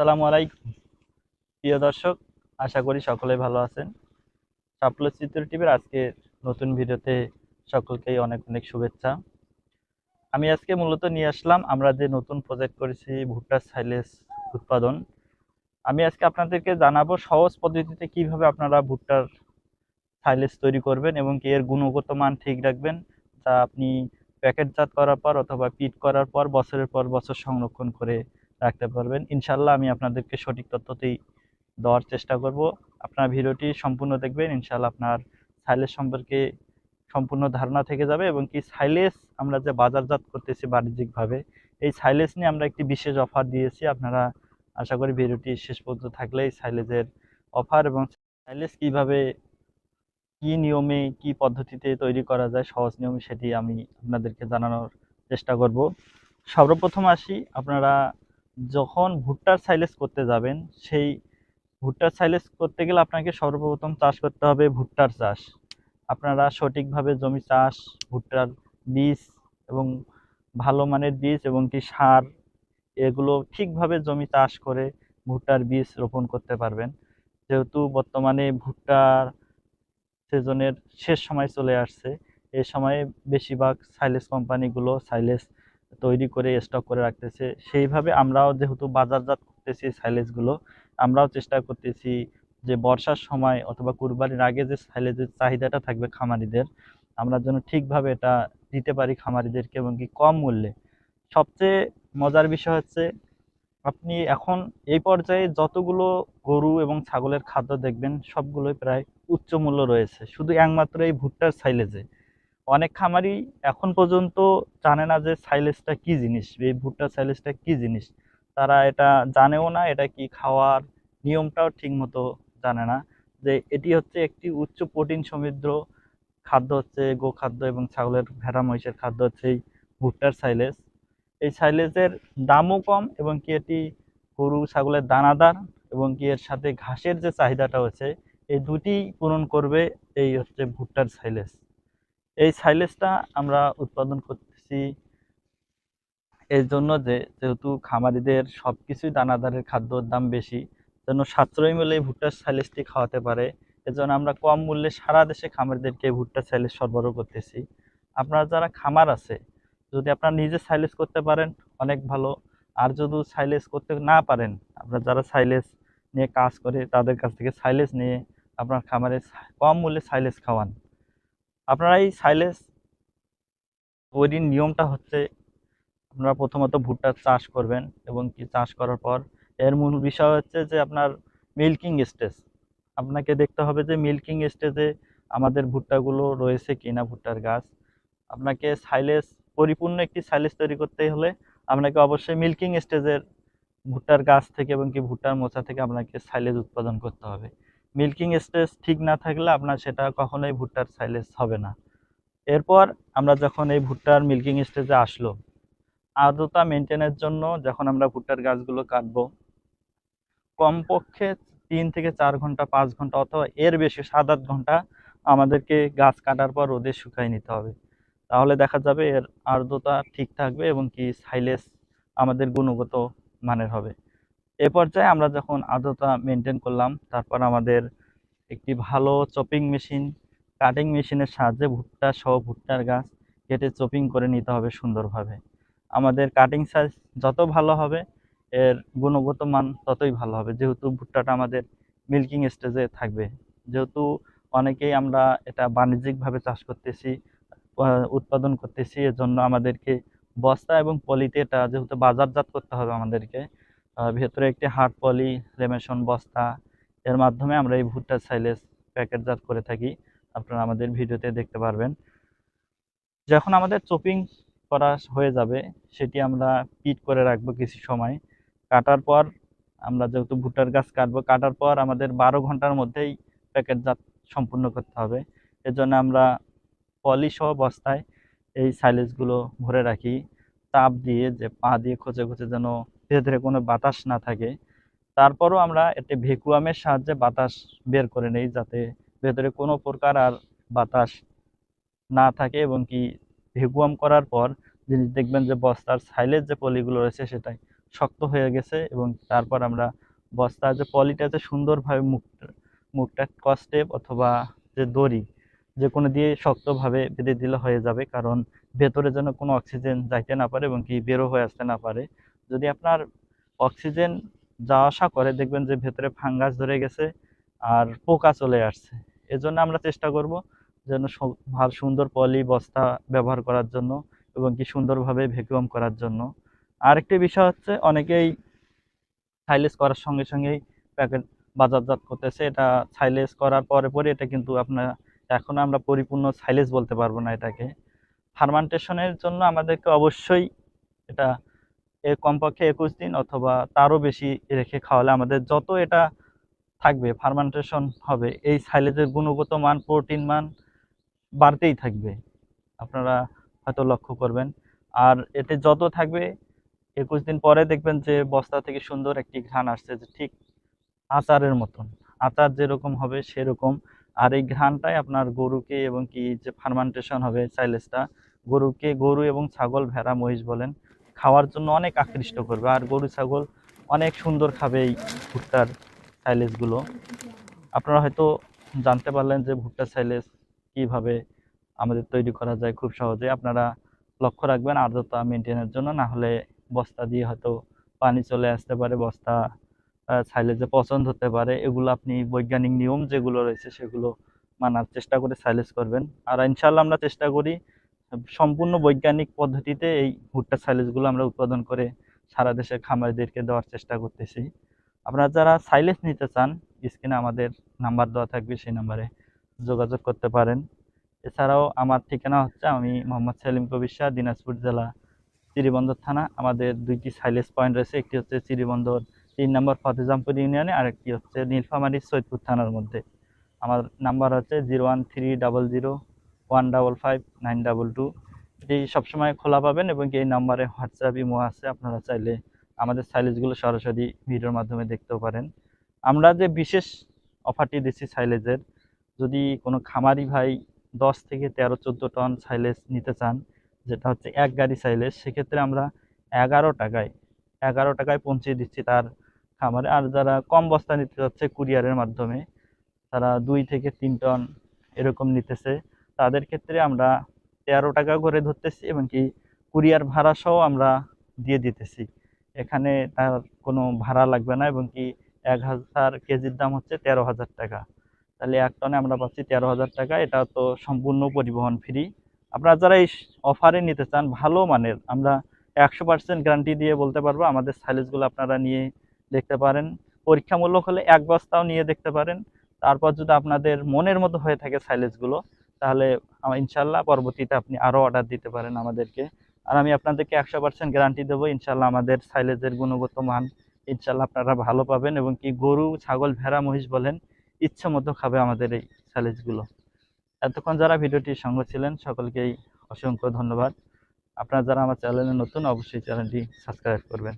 আসসালামু আলাইকুম। প্রিয় দর্শক, আশা করি সকলে ভালো আছেন। সাপ্লো চিত্র টিভির আজকে নতুন ভিডিওতে সকলকেই অনেক অনেক শুভেচ্ছা। আমি আজকে মূলত নিয়ে আসলাম আমরা যে নতুন প্রজেক্ট করেছি, ভুট্টা সাইলেস উৎপাদন। আমি আজকে আপনাদেরকে জানাব সহজ পদ্ধতিতে কীভাবে আপনারা ভুট্টার সাইলেস তৈরি করবেন এবং কি এর গুণগত মান ঠিক রাখবেন, যা আপনি প্যাকেটজাত করার পর অথবা পিট করার পর বছরের পর বছর সংরক্ষণ করে রাখতে পারবেন। ইনশাল্লাহ আমি আপনাদেরকে সঠিক তথ্যতেই দেওয়ার চেষ্টা করব। আপনার ভিডিওটি সম্পূর্ণ দেখবেন ইনশাল্লাহ আপনার সাইলেস সম্পর্কে সম্পূর্ণ ধারণা থেকে যাবে এবং কি সাইলেস আমরা যে বাজারজাত করতেছি বাণিজ্যিকভাবে, এই সাইলেস নিয়ে আমরা একটি বিশেষ অফার দিয়েছি। আপনারা আশা করি ভিডিওটি শেষ পর্যন্ত থাকলে এই সাইলেজের অফার এবং সাইলেস কীভাবে, কি নিয়মে, কি পদ্ধতিতে তৈরি করা যায়, সহজ নিয়মে সেটি আমি আপনাদেরকে জানানোর চেষ্টা করব। সর্বপ্রথম আসি, আপনারা যখন ভুট্টার সাইলেস করতে যাবেন, সেই ভুট্টার সাইলেস করতে গেলে আপনাকে সর্বপ্রথম চাষ করতে হবে ভুট্টার চাষ। আপনারা সঠিকভাবে জমি চাষ, ভুট্টার বীজ এবং ভালো মানের বীজ এবং কি সার, এগুলো ঠিকভাবে জমি চাষ করে ভুট্টার বীজ রোপণ করতে পারবেন। যেহেতু বর্তমানে ভুট্টার সিজনের শেষ সময় চলে আসছে এই সময়ে বেশিরভাগ সাইলেস কোম্পানিগুলো সাইলেস তৈরি করে স্টক করে রাখতেছে। সেইভাবে আমরাও যেহেতু বাজারজাত করতেছি সাইলেসগুলো আমরাও চেষ্টা করতেছি যে বর্ষার সময় অথবা কুরবানির আগে যে সাইলেজের চাহিদাটা থাকবে খামারিদের, আমরা যেন ঠিকভাবে এটা দিতে পারি খামারিদেরকে এবং কি কম মূল্যে। সবচেয়ে মজার বিষয় হচ্ছে, আপনি এখন এই পর্যায়ে যতগুলো গরু এবং ছাগলের খাদ্য দেখবেন, সবগুলোই প্রায় উচ্চ মূল্য রয়েছে। শুধু একমাত্র এই ভুট্টার সাইলেজে অনেক খামারি এখন পর্যন্ত জানে না যে সাইলেজটা কি জিনিস, এই ভুট্টার সাইলেজটা কি জিনিস। তারা এটা জানেও না এটা কি খাওয়ার নিয়মটাও ঠিক মতো জানে না যে এটি হচ্ছে একটি উচ্চ প্রোটিন সমৃদ্ধ খাদ্য হচ্ছে গোখাদ্য এবং ছাগলের ভেড়া মহিষের খাদ্য হচ্ছে এই ভুট্টার সাইলেজ। এই সাইলেজের দামও কম এবং কি এটি গরু, ছাগলের দানাদার এবং কি এর সাথে ঘাসের যে চাহিদাটা হচ্ছে, এই দুটি পূরণ করবে এই হচ্ছে ভুট্টার সাইলেজ। এই সাইলেজটা আমরা উৎপাদন করতেছি এর জন্য যে, যেহেতু খামারিদের সব কিছুই দানাদারের খাদ্যর দাম বেশি জন্য সাশ্রয়ী মূল্যে ভুট্টার সাইলেজটি খাওয়াতে পারে, এজন্য আমরা কম মূল্যে সারা দেশে খামারিদেরকে এই ভুট্টার সাইলেজ সরবরাহ করতেছি। আপনারা যারা খামার আছে, যদি আপনারা নিজে সাইলেজ করতে পারেন, অনেক ভালো। আর যদি সাইলেজ করতে না পারেন, আপনারা যারা সাইলেজ নিয়ে কাজ করে, তাদের কাছ থেকে সাইলেজ নিয়ে আপনার খামারে কম মূল্যে সাইলেজ খাওয়ান। আপনারা এই সাইলেজ তৈরির নিয়মটা হচ্ছে আপনারা প্রথমত ভুট্টার চাষ করবেন এবং কি চাষ করার পর এর মূল বিষয় হচ্ছে যে আপনার মিল্কিং স্টেজ আপনাকে দেখতে হবে যে মিল্কিং স্টেজে আমাদের ভুট্টাগুলো রয়েছে কিনা ভুট্টার গাছ। আপনাকে সাইলেজ পরিপূর্ণ একটি সাইলেজ তৈরি করতে হলে আপনাকে অবশ্যই মিল্কিং স্টেজের ভুট্টার গাছ থেকে এবং কি ভুট্টার মোচা থেকে আপনাকে সাইলেজ উৎপাদন করতে হবে। মিল্কিং স্টেজ ঠিক না থাকলে আপনার সেটা কখনোই ভুট্টার সাইলেজ হবে না। এরপর আমরা যখন এই ভুট্টার মিল্কিং স্টেজে আসলো, আর্দ্রতা মেনটেনের জন্য যখন আমরা ভুট্টার গাছগুলো কাটবো, কমপক্ষে তিন থেকে চার ঘণ্টা, পাঁচ ঘণ্টা অথবা এর বেশি সাত আট ঘণ্টা আমাদেরকে গাছ কাটার পর রোদে শুকাই নিতে হবে। তাহলে দেখা যাবে এর আর্দ্রতা ঠিক থাকবে এবং কি সাইলেস আমাদের গুণগত মানের হবে। এ পর্যায়ে আমরা যখন আর্দ্রতা মেনটেন করলাম, তারপর আমাদের একটি ভালো চপিং মেশিন কাটিং মেশিনের সাহায্যে ভুট্টা সহ ভুট্টার গাছ কেটে চপিং করে নিতে হবে সুন্দরভাবে। আমাদের কাটিং সাইজ যত ভালো হবে, এর গুণগত মান ততই ভালো হবে। যেহেতু ভুট্টাটা আমাদের মিল্কিং স্টেজে থাকবে, যেহেতু অনেকেই আমরা এটা বাণিজ্যিকভাবে চাষ করতেছি উৎপাদন করতেছি এর জন্য আমাদেরকে বস্তা এবং পলিতে এটা যেহেতু বাজারজাত করতে হবে আমাদেরকে ভেতরে একটি হার্ড পলি লেমেশন বস্তা, এর মাধ্যমে আমরা এই ভুট্টার সাইলেজ প্যাকেটজাত করে থাকি। আপনারা আমাদের ভিডিওতে দেখতে পারবেন। যখন আমাদের চপিং করা হয়ে যাবে, সেটি আমরা পিট করে রাখব কিছু সময়। কাটার পর আমরা যেহেতু ভুট্টার গাছ কাটবো, কাটার পর আমাদের বারো ঘণ্টার মধ্যেই প্যাকেটজাত সম্পূর্ণ করতে হবে। এজন্য আমরা পলি সহ বস্তায় এই সাইলেজগুলো ভরে রাখি। তাপ দিয়ে যে পা দিয়ে খচে খচে যেন ভেতরে কোনো বাতাস না থাকে। তারপরও আমরা এতে ভেকুয়ামের সাহায্যে বাতাস বের করে নেই যাতে ভেতরে কোনো প্রকার আর বাতাস না থাকে এবং কি ভেকুয়াম করার পর জিনিস দেখবেন যে বস্তার সাইলের যে পলিগুলো রয়েছে সেটাই শক্ত হয়ে গেছে এবং তারপর আমরা বস্তার যে পলিটা যে সুন্দরভাবে মুখ, মুখটা কস্টেপ অথবা যে দড়ি যে কোনো দিয়ে শক্তভাবে বেঁধে দিলে হয়ে যাবে কারণ ভেতরে যেন কোনো অক্সিজেন যাইতে না পারে এবং কি বেরো হয়ে আসতে না পারে। যদি আপনার অক্সিজেন যাওয়া আসা করে, দেখবেন যে ভেতরে ফাঙ্গাস ধরে গেছে আর পোকা চলে আসছে। এজন্য আমরা চেষ্টা করব যেন ভালো সুন্দর পলি বস্তা ব্যবহার করার জন্য এবং কি সুন্দরভাবে ভ্যাকুয়াম করার জন্য। আরেকটি বিষয় হচ্ছে, অনেকেই সাইলেজ করার সঙ্গে সঙ্গেই প্যাকেট বাজারজাত করতেছে। এটা সাইলেজ করার পরে পরে এটা কিন্তু আপনার, এখন আমরা পরিপূর্ণ সাইলেজ বলতে পারব না এটাকে। ফার্মান্টেশনের জন্য আমাদেরকে অবশ্যই এটা কমপক্ষে একুশ দিন অথবা তারও বেশি রেখে খাওয়ালে আমাদের যত এটা থাকবে ফার্মান্টেশন হবে, এই সাইলেজের গুণগত মান প্রোটিন মান বাড়তেই থাকবে। আপনারা হয়তো লক্ষ্য করবেন। আর এতে যত থাকবে, একুশ দিন পরে দেখবেন যে বস্তা থেকে সুন্দর একটি ঘ্রাণ আসছে যে ঠিক আচারের মতন। আচার যেরকম হবে সেরকম। আর এই ঘ্রাণটাই আপনার গরুকে এবং কি যে ফার্মান্টেশন হবে সাইলেজটা গরুকে গরু এবং ছাগল ভেড়া মহিষ বলেন খাওয়ার জন্য অনেক আকৃষ্ট করবে। আর গরু, ছাগল অনেক সুন্দর খাবে এই ভুট্টার সাইলেজগুলো আপনারা হয়তো জানতে পারলেন যে ভুট্টা সাইলেজ কীভাবে আমাদের তৈরি করা যায় খুব সহজে। আপনারা লক্ষ্য রাখবেন আর্দ্রতা মেনটেনের জন্য, না হলে বস্তা দিয়ে হয়তো পানি চলে আসতে পারে, বস্তা সাইলেজে পছন্দ হতে পারে। এগুলো আপনি বৈজ্ঞানিক নিয়ম যেগুলো রয়েছে সেগুলো মানার চেষ্টা করে সাইলেজ করবেন। আর ইনশাল্লাহ আমরা চেষ্টা করি সম্পূর্ণ বৈজ্ঞানিক পদ্ধতিতে এই ভুট্টা সাইলেজগুলো আমরা উৎপাদন করে সারা দেশের খামারিদেরকে দেওয়ার চেষ্টা করতেছি। আপনারা যারা সাইলেজ নিতে চান স্ক্রিনে আমাদের নাম্বার দেওয়া থাকবে, সেই নাম্বারে যোগাযোগ করতে পারেন। এছাড়াও আমার ঠিকানা হচ্ছে আমি মোহাম্মদ সেলিম কবির দিনাজপুর জেলা চিরিবন্দর থানা। আমাদের দুইটি সাইলেজ পয়েন্ট রয়েছে, একটি হচ্ছে চিরিবন্দর তিন নম্বর ফতেজামপুর ইউনিয়নে আর একটি হচ্ছে নীলফামারী সৈয়দপুর থানার মধ্যে। আমার নাম্বার হচ্ছে zero one three double zero one double five nine double two এটি সবসময় খোলা পাবেন এবং এই নাম্বারে হোয়াটসঅ্যাপ ইমো আছে। আপনারা চাইলে আমাদের সাইলেজগুলো সরাসরি ভিডিওর মাধ্যমে দেখতেও পারেন। আমরা যে বিশেষ অফারটি দিচ্ছি সাইলেজের যদি কোনো খামারি ভাই দশ থেকে তেরো, চোদ্দ টন সাইলেজ নিতে চান, যেটা হচ্ছে এক গাড়ি সাইলেজ সেক্ষেত্রে আমরা এগারো টাকায় এগারো টাকায় পৌঁছে দিচ্ছি তার খামারে। আর যারা কম বস্তা নিতে যাচ্ছে কুরিয়ারের মাধ্যমে, তারা দুই থেকে তিন টন এরকম নিতেছে। তাদের ক্ষেত্রে আমরা তেরো টাকা করে ধরতেছি এবং কি কুরিয়ার ভাড়া সহ আমরা দিয়ে দিতেছি। এখানে তার কোনো ভাড়া লাগবে না এবং কি এক হাজার কেজির দাম হচ্ছে তেরো হাজার টাকা। তাহলে এক টনে আমরা পাচ্ছি তেরো হাজার টাকা। এটা তো সম্পূর্ণ পরিবহন ফ্রি আপনারা যারা এই অফারে নিতে চান, ভালো মানের, আমরা একশো পার্সেন্ট গ্যারান্টি দিয়ে বলতে পারব, আমাদের সাইলেজগুলো আপনারা নিয়ে দেখতে পারেন। পরীক্ষামূলক হলে এক বস্তাও নিয়ে দেখতে পারেন। তারপর যদি আপনাদের মনের মতো হয়ে থাকে সাইলেজগুলো তাহলে ইনশাল্লাহ পরবর্তীতে আপনি আরও অর্ডার দিতে পারেন আমাদেরকে। আর আমি আপনাদেরকে একশো পার্সেন্ট গ্যারান্টি দেবো, ইনশাল্লাহ আমাদের সাইলেজের গুণগত মান ইনশাল্লাহ আপনারা ভালো পাবেন এবং কি গরু, ছাগল, ভেড়া, মহিষ বলেন, ইচ্ছে মতো খাবে আমাদের এই সাইলেজগুলো এতক্ষণ যারা ভিডিওটির সঙ্গে ছিলেন, সকলকেই অসংখ্য ধন্যবাদ। আপনারা যারা আমার চ্যানেলে নতুন, অবশ্যই চ্যানেলটি সাবস্ক্রাইব করবেন।